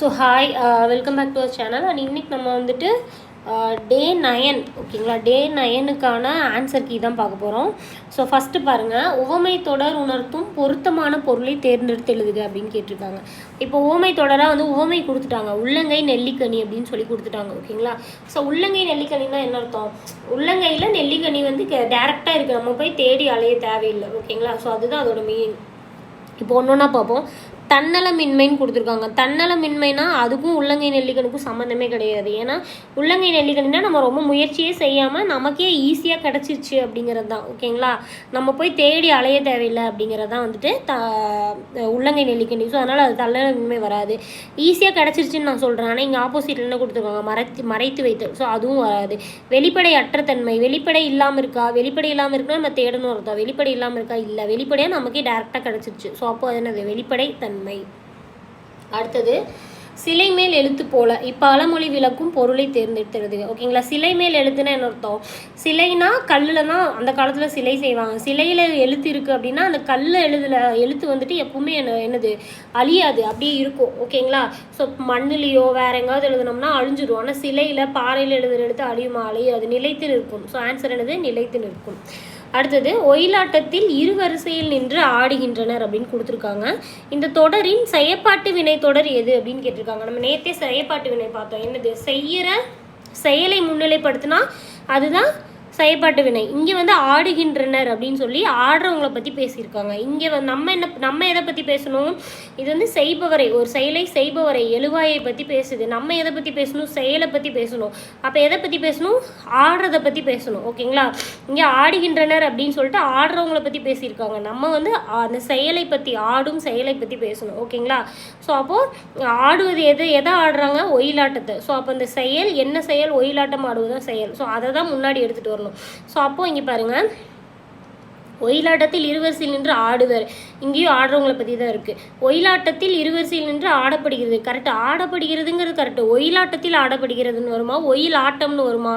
So hi welcome back to our channel and இன்றைக்கி நம்ம வந்துட்டு uh, டே நயன் ஓகேங்களா? டே நயனுக்கான ஆன்சர் கீ தான் பார்க்க போகிறோம் ஸோ ஃபஸ்ட்டு பாருங்கள் உவமை தொடர் உணர்த்தும் பொருத்தமான பொருளை தேர்ந்தெடுத்து எழுதுக அப்படின்னு கேட்டிருக்காங்க. இப்போ உவமை தொடராக வந்து உவமை கொடுத்துட்டாங்க. உள்ளங்கை நெல்லிக்கனி அப்படின்னு சொல்லி கொடுத்துட்டாங்க ஓகேங்களா? ஸோ உள்ளங்கை நெல்லிக்கனினா என்ன அர்த்தம்? உள்ளங்கையில் நெல்லிக்கனி வந்து டேரெக்டாக இருக்குது நம்ம போய் தேடி அலைய தேவையில்லை ஓகேங்களா? ஸோ அதுதான் அதோட மெயின் இப்போ ஒன்று ஒன்றா பார்ப்போம். தன்னலமின்மைன்னு கொடுத்துருக்காங்க. தன்னலமின்மைனா அதுக்கும் உள்ளங்கை நெல்லிக்கனுக்கும் சம்மந்தமே கிடையாது. ஏன்னா உள்ளங்கை நெல்லிக்கனினா நம்ம ரொம்ப முயற்சியே செய்யாமல் நமக்கே ஈஸியாக கிடச்சிருச்சு அப்படிங்கிறது தான் ஓகேங்களா? நம்ம போய் தேடி அலைய தேவையில்லை அப்படிங்கிறது தான் வந்துட்டு த உள்ளங்கை நெல்லிக்கணி ஸோ அதனால் அது தன்னலமின்மை வராது. ஈஸியாக கிடச்சிருச்சுன்னு நான் சொல்கிறேன் ஆனால் இங்கே ஆப்போசிட்டில் என்ன கொடுத்துருக்காங்க? மறைத்து மறைத்து வைத்து. ஸோ அதுவும் வராது. வெளிப்படை அற்றத்தன்மை. வெளிப்படை இல்லாமல் இருக்கா? வெளிப்படை இல்லாமல் இருக்குன்னா நம்ம தேடணும் அர்த்தம். வெளிப்படை இல்லாமல் இருக்கா? இல்லை. வெளிப்படையாக நமக்கே டேரெக்டாக கிடச்சிருச்சு. ஸோ அப்போ அது என்னது? வெளிப்படை தன்மை. அடுத்தது சிலை மேல் எழுத்து போல. இப்போ பழமொழி விளக்கும் பொருளை தேர்ந்தெடுத்துறது ஓகேங்களா? சிலை மேல் எழுத்துனா என்ன அர்த்தம்? சிலைனா கல்லில் தான் அந்த காலத்தில் சிலை செய்வாங்க. சிலையில் எழுத்து இருக்குது அப்படின்னா அந்த கல்லில் எழுதுல எழுத்து வந்துட்டு எப்பவுமே என்ன என்னது? அழியாது. அப்படியே இருக்கும். ஓகேங்களா? ஸோ மண்ணுலேயோ வேற எங்காவது எழுதுனோம்னா அழிஞ்சிடும் ஆனால் சிலையில் பாறையில் எழுதுகிற எழுத்து அழியுமா? அழியாது. நிலைத்து நிற்கும். ஸோ ஆன்சர் என்னது? நிலைத்து நிற்கும். அடுத்தது ஒயிலாட்டத்தில் இரு வரிசையில் நின்று ஆடுகின்றனர் அப்படின்னு கொடுத்துருக்காங்க. இந்த தொடரின் செயற்பாட்டு வினை தொடர் எது அப்படின்னு கேட்டிருக்காங்க. நம்ம நேத்தே செயற்பாட்டு வினை பார்த்தோம். என்னது? செய்யற செயலை முன்னிலைப்படுத்தினா அதுதான் செயற்பாட்டு வினை. இங்கே வந்து ஆடுகின்றனர் அப்படின்னு சொல்லி ஆடுறவங்கள பற்றி பேசியிருக்காங்க. இங்கே வந்து நம்ம என்ன நம்ம எதை பற்றி பேசணும்? இது வந்து செய்பவரை ஒரு செயலை செய்பவரை எழுவாயை பற்றி பேசுது. நம்ம எதை பற்றி பேசணும்? செயலை பற்றி பேசணும். அப்போ எதை பற்றி பேசணும்? ஆடுறதை பற்றி பேசணும். ஓகேங்களா? இங்கே ஆடுகின்றனர் அப்படின்னு சொல்லிட்டு ஆடுறவங்கள பற்றி பேசியிருக்காங்க. நம்ம வந்து அந்த செயலை பற்றி ஆடும் செயலை பற்றி பேசணும். ஓகேங்களா? ஸோ அப்போது ஆடுவது எது எதை ஆடுறாங்க? ஒயிலாட்டத்தை. ஸோ அப்போ அந்த செயல் என்ன செயல்? ஒயிலாட்டம் ஆடுவதுதான் செயல். ஸோ அதை தான் முன்னாடி எடுத்துகிட்டு வரணும். ஸோ அப்போது இங்கே பாருங்கள் ஒயிலாட்டத்தில் இருவரிசையில் நின்று ஆடுவர். இங்கேயும் ஆடுறவங்களை பற்றி தான் இருக்குது ஒயிலாட்டத்தில் இருவரிசையில் நின்று ஆடப்படுகிறது. கரெக்டு ஆடப்படுகிறதுங்கிறது கரெக்ட் ஒயிலாட்டத்தில் ஆடப்படுகிறதுன்னு வருமா? ஒயில் ஆட்டம்னு வருமா?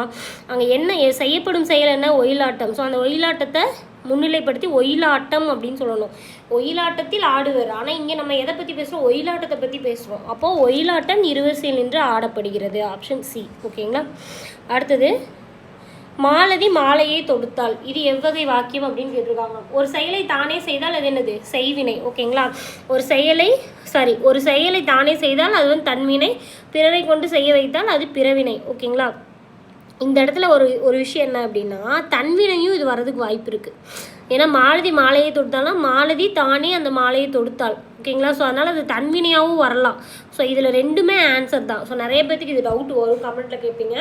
அங்கே என்ன செய்யப்படும் செயல் என்ன? ஒயிலாட்டம். ஸோ அந்த ஒயிலாட்டத்தை முன்னிலைப்படுத்தி ஒயிலாட்டம் அப்படின்னு சொல்லணும். ஒயிலாட்டத்தில் ஆடுவர். ஆனால் இங்கே நம்ம எதை பற்றி பேசுகிறோம் ஒயிலாட்டத்தை பற்றி பேசுகிறோம் அப்போது ஒயிலாட்டம் இருவரிசையில் நின்று ஆடப்படுகிறது. ஆப்ஷன் சி ஓகேங்களா அடுத்தது மாலதி மாலையை தொடுத்தாள். இது எவ்வகை வாக்கியம் அப்படின்னு கேட்டிருக்காங்க. ஒரு செயலை தானே செய்தால் அது என்னது? செய்வினை. ஓகேங்களா ஒரு செயலை சாரி ஒரு செயலை தானே செய்தால் அது வந்து தன்வினை பிறரை கொண்டு செய்ய வைத்தால் அது பிறவினை. ஓகேங்களா இந்த இடத்துல ஒரு ஒரு விஷயம் என்ன அப்படின்னா தன்வினையும் இது வர்றதுக்கு வாய்ப்பு இருக்குது ஏன்னா மாலதி மாலையை தொடுத்தாலும் மாலதி தானே அந்த மாலையை தொடுத்தாள். ஓகேங்களா ஸோ அதனால் அது தன்வினையாகவும் வரலாம். ஸோ இதில் ரெண்டுமே ஆன்சர் தான். ஸோ நிறைய பேத்துக்கு இது டவுட் வரும். கமெண்ட்டில் கேட்பீங்க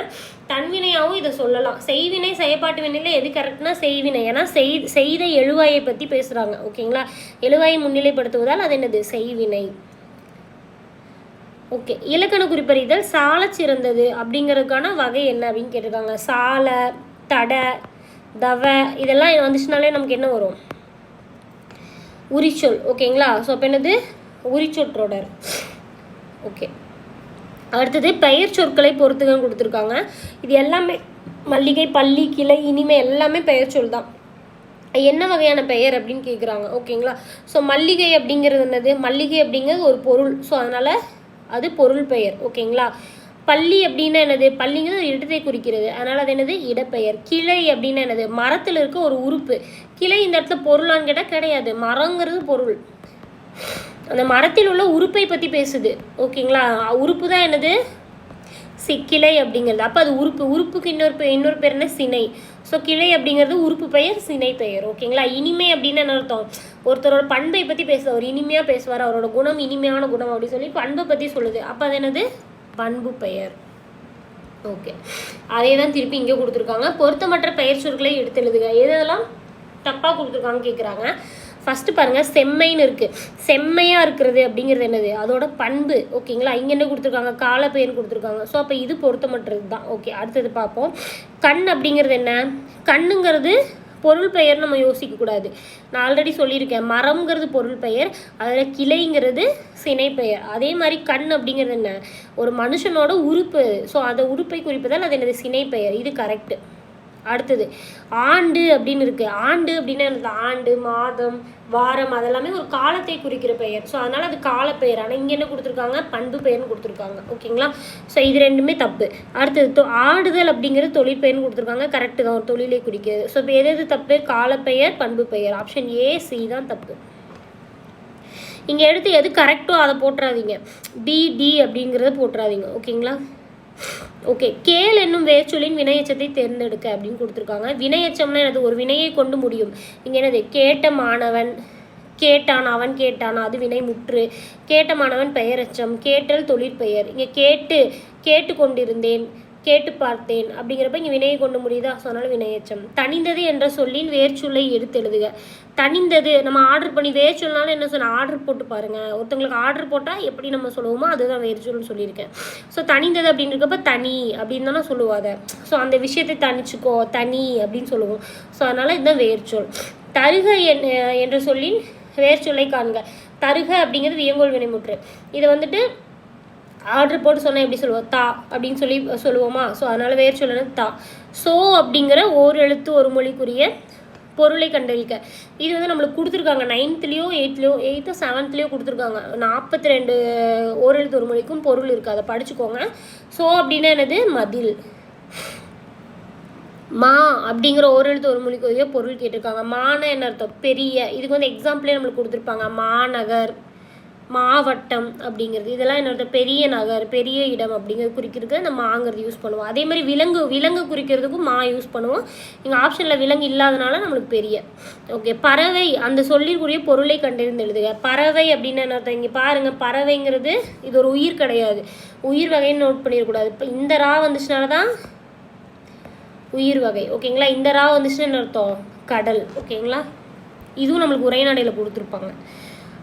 தன்வினையாகவும் இதை சொல்லலாம். செய்வினை செயப்பாட்டு வினையில் எது கரெக்ட்னா செய்வினை. ஏன்னா செய் செய்த எழுவாயை பற்றி பேசுகிறாங்க ஓகேங்களா எழுவாயை முன்னிலைப்படுத்துவதால் அது என்னது? செய்வினை. ஓகே. இலக்கண குறிப்பறிதல் சால சிறந்தது அப்படிங்கிறதுக்கான வகை என்ன அப்படின்னு கேட்டிருக்காங்க. சாலை தடை தவை இதெல்லாம் வந்துச்சுனாலே நமக்கு என்ன வரும்? உரிச்சொல். ஓகேங்களா? ஸோ அப்போ என்னது? உரிச்சொற்றொடர். ஓகே. அடுத்தது பெயர் சொற்களை பொறுத்துகன்னு கொடுத்துருக்காங்க. இது எல்லாமே மல்லிகை பள்ளி கிளை இனிமை எல்லாமே பெயர் சொல் தான். என்ன வகையான பெயர் அப்படின்னு கேட்குறாங்க ஓகேங்களா? ஸோ மல்லிகை அப்படிங்கிறது என்னது? மல்லிகை அப்படிங்கிறது ஒரு பொருள். ஸோ அதனால் அது பொருள் பெயர் ஓகேங்களா பள்ளி அப்படின்னா என்னது? பள்ளிங்கிறது ஒரு இடத்தை குறிக்கிறது. அதனால் அது என்னது? இடப்பெயர். கிளை அப்படின்னா என்னது? மரத்தில் இருக்க ஒரு உறுப்பு. கிளை இந்த இடத்துல பொருளான்னு கேட்டால் கிடையாது. மரங்கிறது பொருள். அந்த மரத்தில் உள்ள உறுப்பை பற்றி பேசுது. ஓகேங்களா உறுப்பு தான் என்னது? சி கிளை அப்படிங்கிறது. அப்போ அது உறுப்பு. உறுப்புக்கு இன்னொரு பெ- இன்னொரு பேர் என்ன? சினை. ஸோ கிளை அப்படிங்கிறது உறுப்பு பெயர் சினை பெயர். ஓகேங்களா இனிமை அப்படின்னு என்ன அர்த்தம்? ஒருத்தரோட பண்பை பற்றி பேசுவார் அவர் இனிமையாக பேசுவார் அவரோட குணம் இனிமையான குணம் அப்படின்னு சொல்லி பண்பை பற்றி சொல்லுது. அப்போ அது என்னது? பண்பு பெயர். ஓகே அதே தான் திருப்பி இங்கே கொடுத்துருக்காங்க. பொருத்தமற்ற பெயர் சொற்களை எடுத்து எழுதுக. எதெல்லாம் தப்பாக கொடுத்துருக்காங்க கேட்குறாங்க ஃபஸ்ட்டு பாருங்கள் செம்மைன்னு இருக்குது செம்மையாக இருக்கிறது அப்படிங்கிறது என்னது? அதோட பண்பு. ஓகேங்களா இங்கே என்ன கொடுத்துருக்காங்க? கால பெயர் கொடுத்துருக்காங்க. ஸோ அப்போ இது பொருத்தமற்றது தான். ஓகே அடுத்தது பார்ப்போம். கண் அப்படிங்கிறது என்ன? கண்ணுங்கிறது பொருள் பெயர் நம்ம யோசிக்கக்கூடாது நான் ஆல்ரெடி சொல்லியிருக்கேன். மரம்ங்கிறது பொருள் பெயர். அதில் கிளைங்கிறது சினை பெயர். அதே மாதிரி கண் அப்படிங்கிறது என்ன? ஒரு மனுஷனோட உறுப்பு. ஸோ அந்த உறுப்பை குறிப்பதால் அது என்னது? சினை பெயர். இது கரெக்டு அடுத்தது ஆண்டு அப்படின்னு இருக்கு. ஆண்டு அப்படின்னா என்னது? ஆண்டு மாதம் வாரம் அதெல்லாமே ஒரு காலத்தை குறிக்கிற பெயர். ஸோ அதனால அது காலப்பெயர். ஆனால் இங்கே என்ன கொடுத்துருக்காங்க? பண்பு பெயர்னு கொடுத்துருக்காங்க. ஓகேங்களா? ஸோ இது ரெண்டுமே தப்பு. அடுத்தது தொ- ஆடுதல் அப்படிங்கிறது தொழிற்பெயர்னு கொடுத்துருக்காங்க. கரெக்டு தான். ஒரு தொழிலை குறிக்கிறது. ஸோ இப்போ எது எது தப்பு காலப்பெயர் பண்பு பெயர். ஆப்ஷன் ஏ சி தான் தப்பு. இங்கே எடுத்து எது கரெக்டோ அதை போட்டுறாதீங்க. பி டி அப்படிங்கிறத போட்டுறாதீங்க. ஓகேங்களா? ஓகே கேள் என்னும் வேச்சொலின் வினையச்சத்தை தேர்ந்தெடுக்க அப்படின்னு கொடுத்துருக்காங்க. வினையச்சம்னா எனது ஒரு வினையை கொண்டு முடியும். இங்கே என்னது? கேட்ட மாணவன் கேட்டான் அவன் கேட்டான்? அது வினை முற்று. கேட்ட மாணவன் பெயரச்சம். கேட்டல் தொழிற்பெயர். இங்கே கேட்டு கேட்டு கொண்டிருந்தேன் கேட்டு பார்த்தேன். அப்படிங்கிறப்ப இங்கே வினையை கொண்டு முடியுதா? ஸோ அதனால் வினையச்சம் தனிந்தது என்ற சொல்லின் வேர்ச்சொல்லை எடுத்து எழுதுக. தனிந்தது நம்ம ஆர்டர் பண்ணி வேர்ச்சொல்னாலும் என்ன சொல்ல ஆர்டர் போட்டு பாருங்கள் ஒருத்தங்களுக்கு ஆர்டர் போட்டால் எப்படி நம்ம சொல்லுவோமோ அதுதான் வேர்ச்சொல்னு சொல்லியிருக்கேன். ஸோ தனிந்தது அப்படின்றப்ப தனி அப்படின்னு தானே சொல்லுவாத ஸோ அந்த விஷயத்தை தனிச்சுக்கோ தனி அப்படின்னு சொல்லுவோம். ஸோ அதனால் இதுதான் வேர்ச்சொல். தருக என் என்ற சொல்லின் வேர்ச்சொல்லை காண்க. தருக அப்படிங்கிறது வியங்கோல் வினைமுற்று. இதை வந்துட்டு ஆர்டர் போட்டு சொன்னால் எப்படி சொல்லுவோம் தா அப்படின்னு சொல்லி சொல்லுவோமா? ஸோ அதனால் வேறு சொல்லணும் தா. சோ அப்படிங்கிற ஓர் எழுத்து ஒரு மொழிக்குரிய பொருளை கண்டறிக்க. இது வந்து நம்மளுக்கு கொடுத்துருக்காங்க. நைன்த்லேயோ எயித்லேயோ எயித்தோ செவன்த்லேயோ கொடுத்துருக்காங்க. நாற்பத்தி ரெண்டு ஓர் எழுத்து ஒரு மொழிக்கும் பொருள் இருக்குது அதை படிச்சுக்கோங்க. ஸோ அப்படின்னா என்னது? மதில். மா அப்படிங்கிற ஒரு எழுத்து ஒரு மொழிக்குரிய பொருள் கேட்டிருக்காங்க. மான என்ன அர்த்தம்? பெரிய. இதுக்கு வந்து எக்ஸாம்பிளே நம்மளுக்கு கொடுத்துருப்பாங்க. மாநகர். மாவட்டம் அப்படிங்கிறது. இதெல்லாம் என்னோட பெரிய நகர் பெரிய இடம் அப்படிங்கிறது குறிக்கிறதுக்கு நம்ம மாங்கிறது யூஸ் பண்ணுவோம். அதே மாதிரி விலங்கு விலங்கு குறிக்கிறதுக்கும் மா யூஸ் பண்ணுவோம். இங்கே ஆப்ஷனில் விலங்கு இல்லாதனால நம்மளுக்கு பெரிய. ஓகே பறவை அந்த சொல்லிற்குரிய பொருளை கண்டறிந்து எழுதுக. பறவை அப்படின்னு என்ன அர்த்தம்? இங்கே பாருங்கள் பறவைங்கிறது இது ஒரு உயிர் கிடையாது. உயிர் வகைன்னு நோட் பண்ணிடக்கூடாது. இப்போ இந்த ரா வந்துச்சுனால தான் உயிர் வகை. ஓகேங்களா இந்த ரா வந்துச்சுன்னா என்ன அர்த்தம்? கடல். ஓகேங்களா இதுவும் நம்மளுக்கு உரைநடையில் கொடுத்துருப்பாங்க.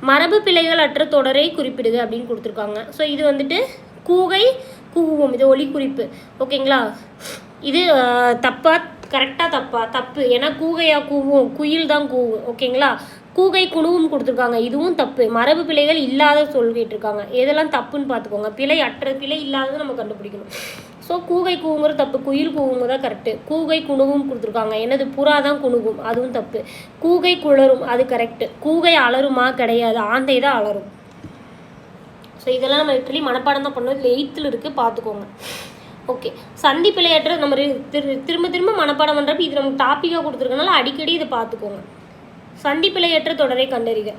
மரபு பிழைகள் அற்ற தொடரை குறிப்பிடுக அப்படின்னு கொடுத்துருக்காங்க. ஸோ இது வந்துட்டு கூகை கூவும் இது ஒலி குறிப்பு. ஓகேங்களா? இது தப்பா கரெக்டாக தப்பா? தப்பு. ஏன்னா கூகையாக கூவும்? குயில் தான் கூவும். ஓகேங்களா? கூகை குழுவும் கொடுத்துருக்காங்க. இதுவும் தப்பு. மரபு பிழைகள் இல்லாத சொல்லிட்டு இருக்காங்க எதெல்லாம் தப்புன்னு பார்த்துக்கோங்க. பிழை அற்ற பிழை இல்லாததை நம்ம கண்டுபிடிக்கணும். ஸோ கூகை கூவுங்கிற தப்பு. குயில் கூவுங்க தான் கரெக்டு கூகை குணுவும் கொடுத்துருக்காங்க. என்னது? புறா தான் குணுகும் அதுவும் தப்பு. கூகை குளரும். அது கரெக்டு கூகை அலருமா? கிடையாது. ஆந்தை தான் அலரும். ஸோ இதெல்லாம் நம்ம லிட்டரலி மனப்பாடம் தான் பண்ணோம். இதில் எயித்தில் இருக்குது பார்த்துக்கோங்க. ஓகே சந்தி பிழையற்ற நம்ம திரு- திரும்ப திரும்ப மனப்பாடம் பண்ணுறப்ப இது நமக்கு டாப்பிக்காக கொடுத்துருக்கனால அடிக்கடி இதை பார்த்துக்கோங்க. சந்தி பிள்ளையற்ற தொடரை கண்டறிக.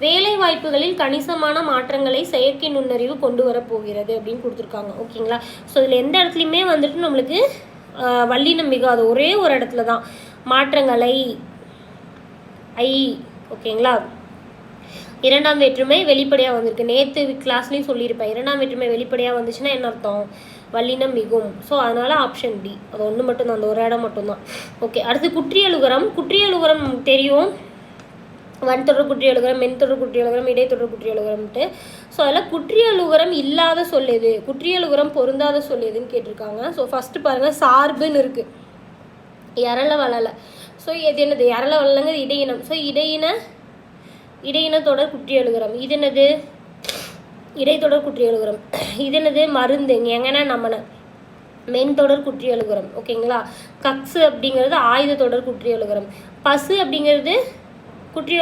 வேலை வாய்ப்புகளில் கணிசமான மாற்றங்களை செயற்கை நுண்ணறிவு கொண்டு வரப்போகிறது அப்படின்னு கொடுத்துருக்காங்க. ஓகேங்களா? ஸோ இதில் எந்த இடத்துலையுமே வந்துட்டு நம்மளுக்கு ஆஹ், வல்லினம் மிகாது ஒரே ஒரு இடத்துல தான் மாற்றங்களை ஐ ஓகேங்களா? இரண்டாம் வேற்றுமை வெளிப்படையாக வந்திருக்கு. நேற்று கிளாஸ்லேயும் சொல்லியிருப்பேன். இரண்டாம் வேற்றுமை வெளிப்படையாக வந்துச்சுன்னா என்ன அர்த்தம்? வல்லினம் மிகும் ஸோ அதனால் ஆப்ஷன் டி அது ஒன்று மட்டும்தான். அந்த ஒரு இடம் மட்டும்தான். ஓகே அடுத்து குற்றியலுகரம். குற்றியலுகரம் வன்தொடர் தெரியும் மென் தொடர் குற்றி குற்றியலுகரம் இடைத்தொடர் குற்றியலுகரம்ட்டு ஸோ அதில் குற்றியலுகரம் இல்லாத சொல் எது? குற்றியலுகரம் பொருந்தாத சொல் எதுன்னு கேட்டிருக்காங்க. ஸோ ஃபஸ்ட்டு பாருங்கள் சார்புன்னு இருக்குது இரள வளல ஸோ இது என்னது? இரள வளலங்கிறது இடையினம். ஸோ இடையின இடையின தொடர் குற்றி எழுகிறோம் இது என்னது? இடைத்தொடர் குற்றி எழுகிறோம் இது என்னது? மருந்து. எங்கன்னா நம்மன மென் தொடர் குற்றி எழுகிறோம் ஓகேங்களா? கக்ஸு அப்படிங்கிறது ஆயுத தொடர் குற்றி எழுகிறோம் பசு அப்படிங்கிறது குற்றி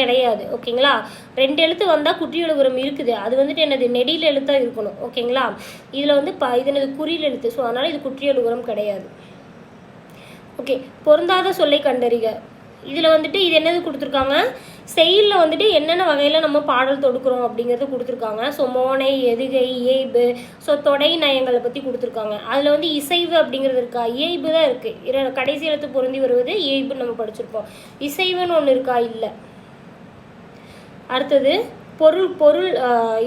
கிடையாது ஓகேங்களா ரெண்டு எழுத்து வந்தால் குற்றி எழுகுறம் இருக்குது. அது வந்துட்டு என்னது? நெடியில் எழுத்தாக இருக்கணும் ஓகேங்களா இதில் வந்து ப இது என்னது? குறியில் எழுத்து. ஸோ அதனால் இது குற்றி எழுகுறம் கிடையாது. ஓகே பொருந்தாத சொல்லை கண்டறிக. இதில் வந்துட்டு இது என்னது கொடுத்துருக்காங்க? செயலில் வந்துட்டு என்னென்ன வகையில் நம்ம பாடல் தொடுக்கிறோம் அப்படிங்கிறது கொடுத்துருக்காங்க. ஸோ மோனை எதுகை இயைபு ஸோ தொடை நயங்களை பற்றி கொடுத்துருக்காங்க. அதில் வந்து இசைவு அப்படிங்கிறது இருக்கா? இயைபு தான் இருக்குது கடைசி எழுத்து பொருந்தி வருவது இயைபுன்னு நம்ம படிச்சிருப்போம். இசைவுன்னு ஒன்று இருக்கா? இல்லை. அடுத்தது பொருள் பொருள்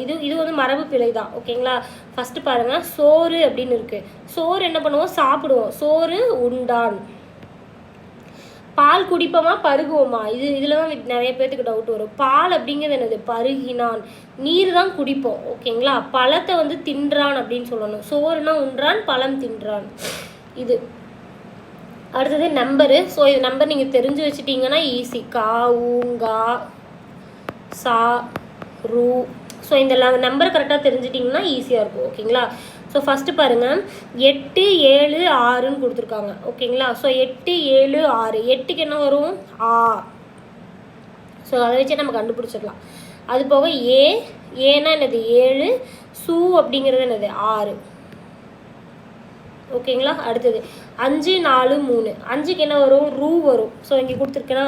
இது இது வந்து மரபு பிழை தான். ஓகேங்களா? ஃபஸ்ட்டு பாருங்கள் சோறு அப்படின்னு இருக்குது சோறு என்ன பண்ணுவோம்? சாப்பிடுவோம். சோறு உண்டான். பால் குடிப்போமா பருகுவோமா? இது இதில் தான் நிறைய பேர்த்துக்கு டவுட் வரும். பால் அப்படிங்கிறது என்னது? பருகினான். நீர் தான் குடிப்போம் ஓகேங்களா? பழத்தை வந்து தின்றான் அப்படின்னு சொல்லணும். சோறுனா உண்றான் பழம் தின்றான். இது. அடுத்தது நம்பரு. ஸோ இது நம்பர் நீங்கள் தெரிஞ்சு வச்சுட்டீங்கன்னா ஈஸி கா ஊங்கா சா ரூ. ஸோ இந்த நம்பர் கரெக்டாக தெரிஞ்சிட்டிங்கன்னா ஈஸியாக இருக்கும் ஓகேங்களா? ஸோ ஃபஸ்ட்டு பாருங்கள் எட்டு ஏழு ஆறுன்னு கொடுத்துருக்காங்க. ஓகேங்களா? ஸோ எட்டு ஏழு ஆறு. எட்டுக்கு என்ன வரும்? ஆ. ஸோ அதை வச்சு நம்ம கண்டுபிடிச்சிடலாம். அது போக ஏ ஏன்னா என்னது? ஏழு. சு அப்படிங்கிறது என்னது? ஆறு. ஓகேங்களா? அடுத்தது. அஞ்சு நாலு மூணு. அஞ்சுக்கு என்ன வரும்? ரூ வரும். ஸோ இங்கே கொடுத்துருக்கேன்னா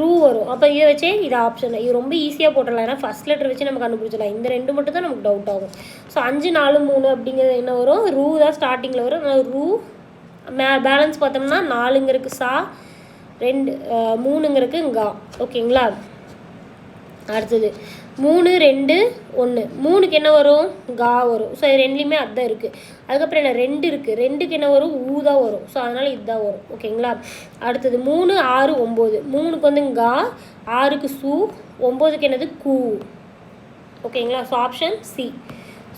ரூ வரும். அப்போ இதை வச்சே இது ஆப்ஷன் இது ரொம்ப ஈஸியாக போட்டுடலாம். ஏன்னா ஃபஸ்ட் லெட்டர் வச்சு நம்ம கண்டுபிடிச்சிடலாம். இந்த ரெண்டு மட்டும் தான் நமக்கு டவுட் ஆகும். ஸோ அஞ்சு நாலு மூணு அப்படிங்கிறது என்ன வரும்? ரூ தான் ஸ்டார்டிங்கில் வரும். ரூ மே பேலன்ஸ் பார்த்தோம்னா நாலுங்கிறதுக்கு சா ரெண்டு மூணுங்கிறதுக்கு கா. ஓகேங்களா? அடுத்தது. மூணு ரெண்டு ஒன்று மூணுக்கு என்ன வரும்? கா வரும். ஸோ ரெண்டுலேயுமே அதுதான் இருக்குது அதுக்கப்புறம் என்ன? ரெண்டு இருக்குது ரெண்டுக்கு என்ன வரும்? ஊ தான் வரும். ஸோ அதனால் இதுதான் வரும். ஓகேங்களா? அடுத்தது மூணு ஆறு ஒம்பது. மூணுக்கு வந்து கா ஆறுக்கு சு ஒம்போதுக்கு என்னது? கூ. ஓகேங்களா? ஸோ ஆப்ஷன் சி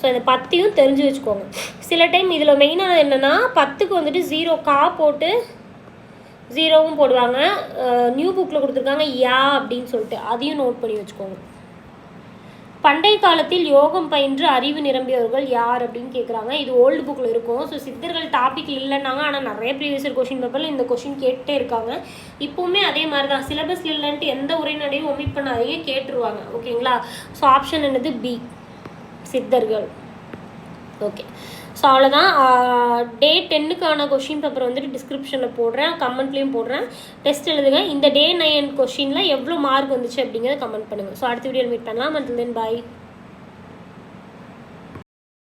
ஸோ இந்த பத்தையும் தெரிஞ்சு வச்சுக்கோங்க. சில டைம் இதில் மெயினானது என்னென்னா பத்துக்கு வந்துட்டு ஜீரோ கா போட்டு ஜீரோவும் போடுவாங்க. நியூ புக்கில் கொடுத்துருக்காங்க யா அப்படின்னு சொல்லிட்டு. அதையும் நோட் பண்ணி வச்சுக்கோங்க. பண்டை காலத்தில் யோகம் பயின்று அறிவு நிரம்பியவர்கள் யார் அப்படின்னு கேட்குறாங்க இது ஓல்டு புக்கில் இருக்கும். ஸோ சித்தர்கள் டாபிக் இல்லைன்னாங்க. ஆனால் நிறைய ப்ரீவியஸ் இயர் கொஷின் பேப்பரில் இந்த கொஷின் கேட்டே இருக்காங்க. இப்போவுமே அதே மாதிரி தான் சிலபஸ் இல்லைன்ட்டு எந்த உரைநடையும் ஒமிட் பண்ணாதீங்க. கேட்டுருவாங்க. ஓகேங்களா ஸோ ஆப்ஷன் என்னது பி சித்தர்கள். ஓகே ஸோ அவ்வளோதான் டே டென்னுக்கான கொஷின் பேப்பர் வந்துட்டு டிஸ்கிரிப்ஷனில் போடுறேன். கமெண்ட்லேயும் போடுறேன். டெஸ்ட் எழுதுங்க. இந்த டே நைன் கொஷினில் எவ்வளோ மார்க் வந்துச்சு அப்படிங்கிறத கமெண்ட் பண்ணுங்கள் ஸோ அடுத்த வீடியோ மீட் பண்ணலாம். And then bye